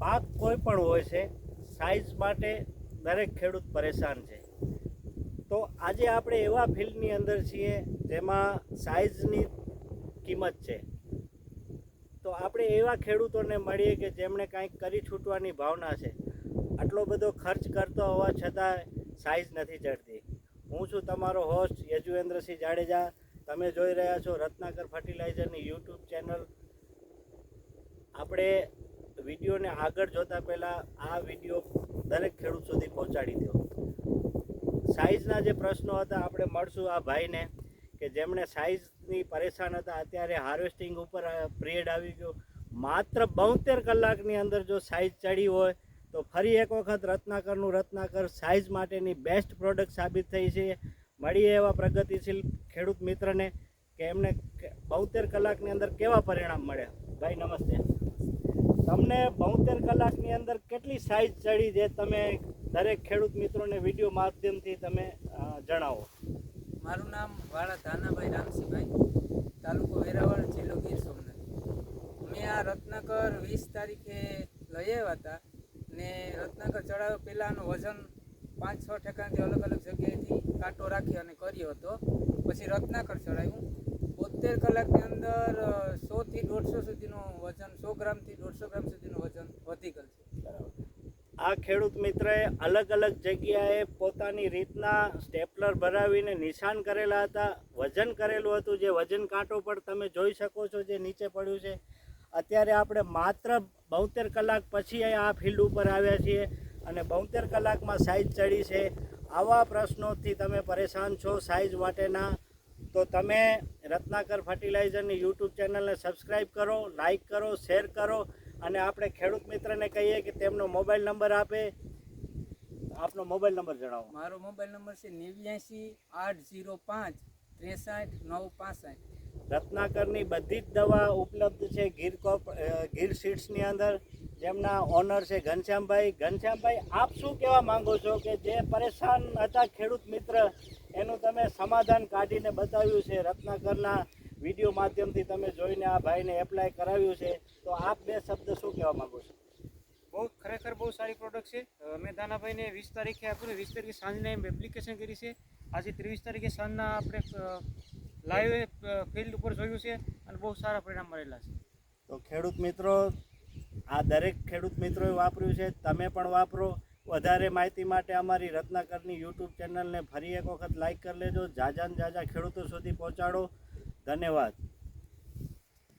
પાક કોઈ પણ હોય છે સાઈઝ માટે દરેક ખેડૂત પરેશાન છે. તો આજે આપણે એવા ફિલ્ડની અંદર છીએ જેમાં સાઈઝની કિંમત છે. તો આપણે એવા ખેડૂતોને મળીએ કે જેમણે કાંઈક કરી છૂટવાની ભાવના છે. આટલો બધો ખર્ચ કરતો હોવા છતાં સાઈઝ નથી ચડતી. હું છું તમારો હોસ્ટ યજુવેન્દ્રસિંહ જાડેજા. તમે જોઈ રહ્યા છો રત્નાકર ફર્ટિલાઇઝરની યુટ્યુબ ચેનલ આપણે વિડીયોને આગળ જોતા પહેલાં આ વીડિયો દરેક ખેડૂત સુધી પહોંચાડી દો. સાઈઝના જે પ્રશ્નો હતા, આપણે મળશું આ ભાઈને કે જેમણે સાઇઝની પરેશાન હતા, અત્યારે હાર્વેસ્ટિંગ ઉપર પિરિયડ આવી ગયો. માત્ર બોતેર કલાકની અંદર જો સાઈઝ ચડી હોય, તો ફરી એક વખત રત્નાકરનું રત્નાકર સાઇઝ માટેની બેસ્ટ પ્રોડક્ટ સાબિત થઈ છે. મળીએ એવા પ્રગતિશીલ ખેડૂત મિત્રને કે એમને બોતેર કલાકની અંદર કેવા પરિણામ મળ્યા ભાઈ, નમસ્તે. તમને બોતેર કલાકની અંદર કેટલી સાઈઝ ચડી જે તમે દરેક ખેડૂત મિત્રોને વીડિયો માધ્યમથી તમે જણાવો. મારું નામ વાળા ધાનાભાઈ રામસિંહભાઈ, તાલુકો વેરાવળ જિલ્લો ગીર સોમનાથ. મેં આ રત્નાકર વીસ તારીખે લઈ આવ્યા હતા ને રત્નાકર ચડાવ્યો પહેલાંનું વજન પાંચ છ ઠેકાણથી અલગ અલગ જગ્યાએથી કાંટો રાખી અને કર્યો હતો. પછી રત્નાકર ચડાવ્યું. બોતેર કલાકની અંદર સોથી દોઢસો સુધીનું વજન, સો ગ્રામથી દોઢસો ગ્રામ સુધીનું વજન વધી ગયું છે. આ ખેડૂત મિત્રએ અલગ અલગ જગ્યાએ પોતાની રીતના સ્ટેપલર ભરાવીને નિશાન કરેલા હતા. વજન કરેલું હતું, જે વજન કાંટો પણ તમે જોઈ શકો છો જે નીચે પડ્યું છે. અત્યારે આપણે માત્ર બોતેર કલાક પછી આ ફિલ્ડ ઉપર આવ્યા છીએ અને બોતેર કલાકમાં સાઈઝ ચડી છે. આવા પ્રશ્નોથી તમે પરેશાન છો સાઈઝ માટેના. તો તમે રત્નાકર ફર્ટિલાઇઝરની યુટ્યુબ ચેનલને સબસ્ક્રાઈબ કરો લાઇક કરો શેર કરો અને આપણે ખેડૂત મિત્રને કહીએ કે તેમનો મોબાઈલ નંબર આપે. આપનો મોબાઈલ નંબર જણાવો. મારો મોબાઈલ નંબર છે નેવ્યાસી આઠ ઝીરો પાંચ ત્રેસઠ નવ પાસઠ. રત્નાકરની બધી જ દવા ઉપલબ્ધ છે ગીર કોપ ગીર સીડ્સની અંદર. જેમના ઓનર છે ઘનશ્યામભાઈ. ઘનશ્યામભાઈ આપ શું કહેવા માંગો છો કે જે પરેશાન હતા ખેડૂત મિત્ર એનું તમે સમાધાન કાઢીને બતાવ્યું છે. રત્નાકરના વીડિયો માધ્યમથી તમે જોઈને આ ભાઈને એપ્લાય કરાવ્યું છે. તો આપ બે શબ્દ શું કહેવા માંગો છો? બહુ ખરેખર બહુ સારી પ્રોડક્ટ છે. મેં દાનાભાઈને વીસ તારીખે આપ્યું વીસ તારીખે સાંજના એમ એપ્લિકેશન કરી છે. આજે ત્રેવીસ તારીખે સાંજના આપણે લાઈવ ફિલ્ડ ઉપર જોયું છે અને બહુ સારા પરિણામ મળેલા છે. તો ખેડૂત મિત્રો આ દરેક ખેડૂત મિત્રોએ વાપર્યું છે. તમે પણ વાપરો. વધારે માહિતી માટે અમારી રત્નાકરની યુટ્યુબ ચેનલને ફરી એક વખત લાઈક કરી લેજો. જાજાને જાજા ખેડૂતો સુધી પહોંચાડો. ધન્યવાદ.